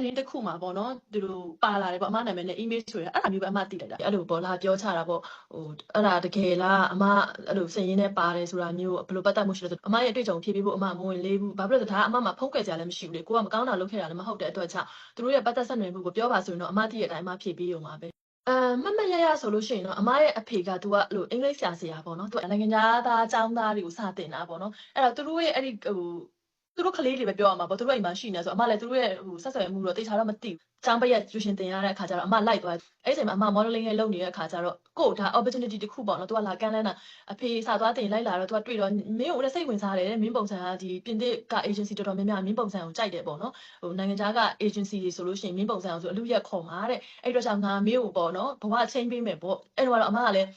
သတင်းတစ်ခုမှာပေါ့နော်ဒီလိုပါလာတယ်ပေါ့အမနာမည်နဲ့ email ဆိုရအဲ့လိုမျိုးပဲအမသိလိုက်တာအဲ့လိုပေါ့လာပြောချတာပေါ့ဟိုအဲ့ဒါတကယ်လားအမအဲ့လိုစင်ရင်းနဲ့ပါတယ်ဆိုတာမျိုးဘယ်လိုပတ်သက်မှုရှိလဲဆိုအမရဲ့အတွေ့အကြုံဖြည့်ပေးဖို့အမမဝင်လေးဘူးဘာဖြစ်လို့လဲဒါကအမမှာဖုံးကွယ်ကြလည်းမရှိဘူးလေကိုကမကောင်းတာလုပ်ခဲ့တာလည်းမဟုတ်တဲ့အတွက်ကြောင့်သူတို့ရဲ့ပတ်သက်ဆက်နွယ်မှုကိုပြောပါဆိုရင်တော့အမသိတဲ့အတိုင်းအမဖြည့်ပေးရုံပါပဲအဲမမရရဆိုလို့ရှိရင်တော့အမရဲ့အဖေကသူကအဲ့လိုအင်္ဂလိပ်ဆရာဆရာပေါ့နော်သူကနိုင်ငံသားအကြောင်းသားတွေကိုစတင်တာပေါ့နော်အဲ့တော့သူတို့ရဲ့အဲ့ဒီဟို သူတို့ကလေးတွေပဲပြောရမှာပေါ့သူတို့အိမ်မှာရှိနေဆိုအမလည်းသူတို့ရဲ့ဟိုဆက်ဆံမှုတော့တေချာတော့မသိဘူး။ចောင်းပရက်ကျူရှင်တင်ရတဲ့အခါကျတော့အမလိုက်သွားအဲ့ဒီအချိန်မှာအမ modeling ရဲ့လုပ်နေတဲ့အခါကျတော့ကို့ဒါ opportunity တစ်ခုပေါ့နော်။ तू ကလာကမ်းလန်းတာအဖေစာသွားတင်လိုက်လာတော့ तू ကတွေ့တော့မင်းကိုလည်းစိတ်ဝင်စားတယ်မင်းပုံစံကဒီပြင်သစ်က agency တော်တော်များများမင်းပုံစံကိုကြိုက်တယ်ပေါ့နော်။ဟိုနိုင်ငံခြားက agency တွေဆိုလို့ရှိရင်မင်းပုံစံအောင်ဆိုအလူရက်ခေါ်မှာတဲ့။အဲ့တော့ကြောင့်ငါမင်းကိုပေါ့နော်ဘဝချင်းပေးမယ်ပေါ့။အဲ့တော့အမကလည်း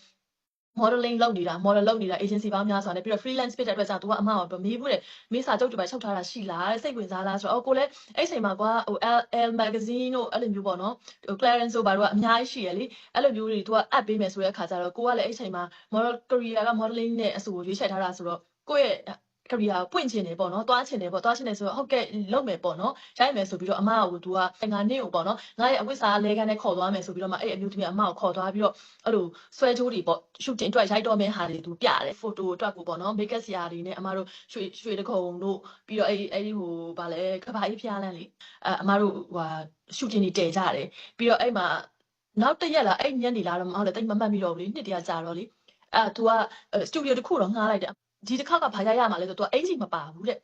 modeling လုပ်နေတာ model လုပ်နေတာ agency ပေါင်းများစွာနဲ့ပြီးတော့ freelance ဖြစ်တဲ့အတွက်ကြောင့် तू ကအမကိုမေးဘူးတဲ့မေးစာချုပ်တွေပဲချုပ်ထားတာရှိလားတဲ့စိတ်ဝင်စားလားဆိုတော့အော်ကိုလည်းအဲ့ချိန်မှာကွာဟို L L magazine တို့အဲ့လိုမျိုးပေါ့နော်ဟို Clarence တို့ဘာတို့ကအများကြီးရှိရလေအဲ့လိုမျိုးတွေ तू ကအပ်ပေးမယ်ဆိုတဲ့အခါကျတော့ကိုကလည်းအဲ့ချိန်မှာ model career က modeling နဲ့အဆိုကိုရွေးချယ်ထားတာဆိုတော့ကိုယ့်ရဲ့ career ကိုပွင့်ချင်တယ်ပေါ့နော်တွားချင်တယ်ပေါ့တွားချင်တယ်ဆိုတော့ဟုတ်ကဲ့လုပ်မယ်ပေါ့နော်ရိုက်မယ်ဆိုပြီးတော့အမကသူကငါနေ့ကိုပေါ့နော်ငါရဲ့အဝိစာလဲကန်းနဲ့ခေါ်သွားမယ်ဆိုပြီးတော့မှအဲ့အမျိုးသမီးအမကိုခေါ်သွားပြီးတော့အဲ့လိုဆွဲကြိုးတွေပေါ့ shooting အတွက်ရိုက်တော့မယ့်ဟာတွေသူပြတယ် photo အတွက်ကိုပေါ့နော် make up ဆရာတွေနဲ့အမတို့ရွှေရွှေတခုံတို့ပြီးတော့အဲ့အဲ့ဒီဟိုဗာလဲကဘာကြီးဖျားလန်းလေအဲအမတို့ဟို shooting တွေတည်ကြတယ်ပြီးတော့အဲ့မှာနောက်တစ်ရက်လားအဲ့ညနေလားတော့မဟုတ်လေတိတ်မမှတ်မိတော့ဘူးလေနှစ်တရကြာတော့လေအဲ तू ကစတူဒီယိုတစ်ခုတော့ငှားလိုက်တယ် ဒီတစ်ခါကဘာရရမှာလဲဆိုတော့ तू အင်ဂျီမပါဘူးတဲ့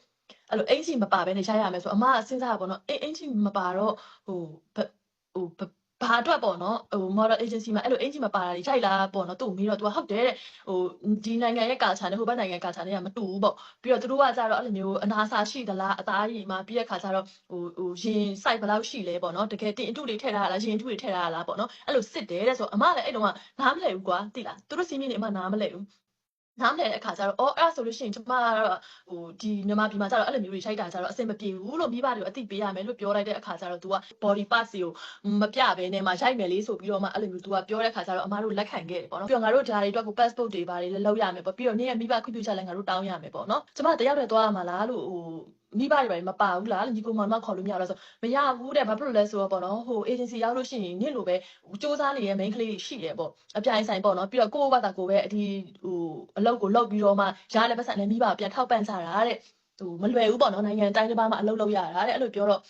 အဲ့လိုအင်ဂျီမပါဘဲနဲ့ရရမယ်ဆိုအမကစဉ်းစားတာပေါ့နော်အင်အင်ဂျီမပါတော့ဟိုဟိုဘာအတွက်ပေါ့နော်ဟို model agency မှာအဲ့လိုအင်ဂျီမပါတာတွေရိုက်လာပေါ့နော်သူ့မေးတော့ तू ကဟုတ်တယ်တဲ့ဟိုဒီနိုင်ငံရဲ့ culture နဲ့ဟိုဘက်နိုင်ငံ culture နဲ့ကမတူဘူးပေါ့ပြီးတော့သူတို့ကကြတော့အဲ့လိုမျိုးအနာစာရှိသလားအသားရည်မှာပြီးတဲ့ခါကျတော့ဟိုဟိုရင် site ဘယ်လောက်ရှိလဲပေါ့နော်တကယ်တင်အတုတွေထည့်ထားတာလားရင်အတုတွေထည့်ထားတာလားပေါ့နော်အဲ့လိုစစ်တယ်တဲ့ဆိုအမလည်းအဲ့တုန်းကနားမလဲဘူးကွာသိလားသူတို့စီးမင်းနေအမနားမလဲဘူး နားမလည်တဲ့အခါကျတော့အော်အဲ့ဒါဆိုလို့ရှိရင်ကျမကတော့ဟိုဒီမြန်မာပြည်မှာကျတော့အဲ့လိုမျိုးတွေရှိုက်တာကျတော့အဆင်မပြေဘူးလို့မိဘတွေကိုအသိပေးရမယ်လို့ပြောလိုက်တဲ့အခါကျတော့ तू က body parts ကိုမပြဘဲနဲ့မှရိုက်မယ်လေးဆိုပြီးတော့မှအဲ့လိုမျိုး तू ကပြောတဲ့အခါကျတော့အမားတို့လက်ခံခဲ့တယ်ပေါ့နော်ပြီးတော့ငါတို့ဒါတွေအတွက်ကို passport တွေပါတယ်လည်းလောက်ရမယ်ပေါ့ပြီးတော့နေ့ရက်မိဘခွင့်ပြုချက်လည်းငါတို့တောင်းရမယ်ပေါ့နော်ကျမတယောက်တည်းသွားရမှာလားလို့ဟို မိဘတွေပဲမပါဘူးလားညီကိုမောင်မခေါ်လို့မရတော့ဆိုမရဘူးတဲ့ဘာဖြစ်လို့လဲဆိုတော့ပေါ့နော်ဟို agency ရောက်လို့ရှိရင်နင့်လိုပဲစူးစမ်းနေတဲ့ main ကလေးရှိတယ်ပေါ့အပြိုင်ဆိုင်ပေါ့နော်ပြီးတော့ကိုယ့်ဘာသာကိုပဲအဒီဟိုအလုပ်ကိုလုပ်ပြီးတော့မှရတဲ့ပတ်စံနဲ့မိဘပြန်ထောက်ပံ့ကြတာတဲ့ဟိုမလွယ်ဘူးပေါ့နော်နိုင်ငံတိုင်းတစ်ပါးမှာအလုပ်လုပ်ရတာတဲ့အဲ့လိုပြောတော့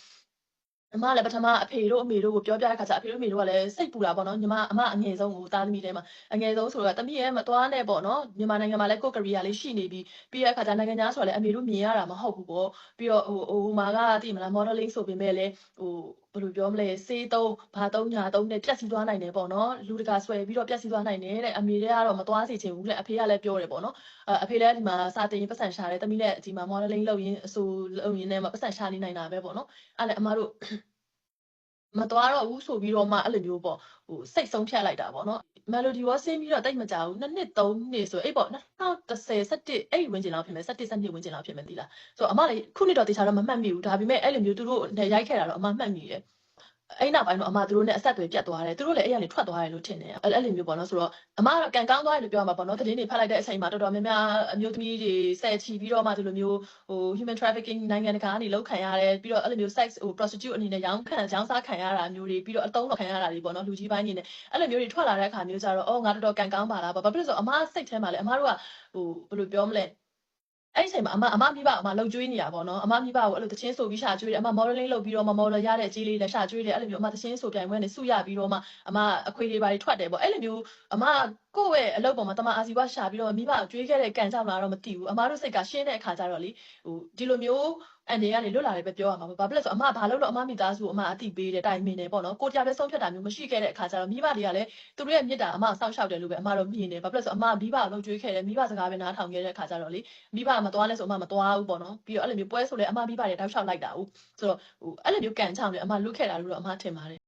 အမလည်းပထမအဖေတို့အမေတို့ကိုပြောပြတဲ့ခါကျအဖေတို့အမေတို့ကလည်းစိတ်ပူတာပေါ့နော်ညီမအမအငယ်ဆုံးကိုသားသမီးထဲမှာအငယ်ဆုံးဆိုတော့တမီးရဲ့မသွားနဲ့ပေါ့နော်မြန်မာနိုင်ငံမှာလည်းကိုယ်ကရီယာလေးရှိနေပြီးပြီးတဲ့အခါကျနိုင်ငံသားဆိုတော့လည်းအမေတို့မြင်ရတာမဟုတ်ဘူးပေါ့ပြီးတော့ဟိုဟိုမာကတိမလား modeling ဆိုပေမဲ့လည်းဟိုဘယ်လိုပြောမလဲစေးသုံးဘာသုံးညာသုံးနဲ့ပြက်စီးသွားနိုင်တယ်ပေါ့နော်လူတကာဆွဲပြီးတော့ပြက်စီးသွားနိုင်တယ်တဲ့အမေတွေကတော့မသွားစေချင်ဘူးလေအဖေကလည်းပြောတယ်ပေါ့နော်အဖေလည်းဒီမှာစာတင်ရင်ပတ်စံရှာတယ်တမီးလည်းဒီမှာ modeling လုပ်ရင်းအဆိုလုပ်ရင်းနဲ့မှပတ်စံရှာနေနိုင်တာပဲပေါ့နော်အဲ့လည်းအမတို့ မသွားတော့ဘူးဆိုပြီးတော့မှအဲ့လိုမျိုးပေါ့ဟိုစိတ်ဆုံးဖြတ်လိုက်တာပေါ့နော် melody ရောဆင်းပြီးတော့တိတ်မကြဘူးနှစ်နှစ်သုံးနှစ်ဆိုအဲ့ပေါ့2010 17အဲ့ဝင်းကျင်လောက်ဖြစ်မယ်17 17ဝင်းကျင်လောက်ဖြစ်မယ်သီလားဆိုတော့အမလည်းခုနှစ်တော့တေချာတော့မမှတ်မိဘူးဒါပေမဲ့အဲ့လိုမျိုးသူတို့ရိုက်ခဲ့တာတော့အမမှတ်မိတယ် အဲ့နောက်ပိုင်းတော့အမသူတို့နဲ့အဆက်အသွယ်ပြတ်သွားတယ်သူတို့လည်းအဲ့ရနေထွက်သွားတယ်လို့ထင်တယ်အဲ့အဲ့လိုမျိုးပေါ့နော်ဆိုတော့အမကတော့ကန်ကောင်းသွားတယ်လို့ပြောမှာပေါ့နော်သတင်းတွေဖတ်လိုက်တဲ့အချိန်မှာတော်တော်များများအမျိုးသမီးတွေဆယ်ချီပြီးတော့မှဒီလိုမျိုးဟို human trafficking နိုင်ငံတကာကနေလောက်ခံရတယ်ပြီးတော့အဲ့လိုမျိုး sex ဟို prostitute အနေနဲ့ရောင်းခံရောင်းစားခံရတာမျိုးတွေပြီးတော့အတုံးတော့ခံရတာတွေပေါ့နော်လူကြီးပိုင်းအနေနဲ့အဲ့လိုမျိုးတွေထွက်လာတဲ့အခါမျိုးကျတော့အော်ငါတော်တော်ကန်ကောင်းပါလားဘာဖြစ်လို့ဆိုအမစိတ်ထဲမှာလေအမတို့ကဟိုဘယ်လိုပြောမလဲ အဲ့ဒီအချိန်မှာအမအမမိဘအမလှုပ်ကြွေးနေတာပေါ့နော်အမမိဘကိုအဲ့လိုတချင်းဆိုပြီးရှာကြွေးတယ်အမ modeling လုပ်ပြီးတော့မ model ရတဲ့အကြီးလေးလည်းရှာကြွေးတယ်အဲ့လိုမျိုးအမတချင်းဆိုပြိုင်ပွဲနဲ့စုရပြီးတော့မှအမအခွေတွေပါတွေထွက်တယ်ပေါ့အဲ့လိုမျိုးအမကိုယ့်ရဲ့အလုပ်ပေါ်မှာတမအာစီဝါရှာပြီးတော့မိဘကိုကြွေးခဲ့တဲ့ကံကြောင့်လားတော့မသိဘူးအမတို့စိတ်ကရှင်းတဲ့အခါကျတော့လေဟိုဒီလိုမျိုးအန်ဒီကနေလွတ်လာတယ်ပဲပြောရမှာပေါ့ဘာဖြစ်လဲဆိုအမဘာလို့လို့အမမိသားစုအမအတိပေးတယ်တိုင်မင်းတယ်ပေါ့နော်ကိုတရားပဲဆုံးဖြတ်တာမျိုးမရှိခဲ့တဲ့အခါကျတော့မိဘတွေကလည်းသူတို့ရဲ့မြစ်တာအမစောင့်ရှောက်တယ်လို့ပဲအမတို့မြင်တယ်ဘာဖြစ်လဲဆိုအမမိဘကိုလှုပ်ကြွေးခဲ့တယ်မိဘစကားပဲနားထောင်ခဲ့တဲ့အခါကျတော့လေမိဘကမသွားလဲဆိုအမမသွားဘူးပေါ့နော်ပြီးတော့အဲ့လိုမျိုးပွဲဆိုလဲအမမိဘတွေတောက်လျှောက်လိုက်တာဟုတ်ဆိုတော့ဟိုအဲ့လိုမျိုးကံချောင်းတယ်အမလွတ်ခဲ့တာလို့တော့အမထင်ပါတယ်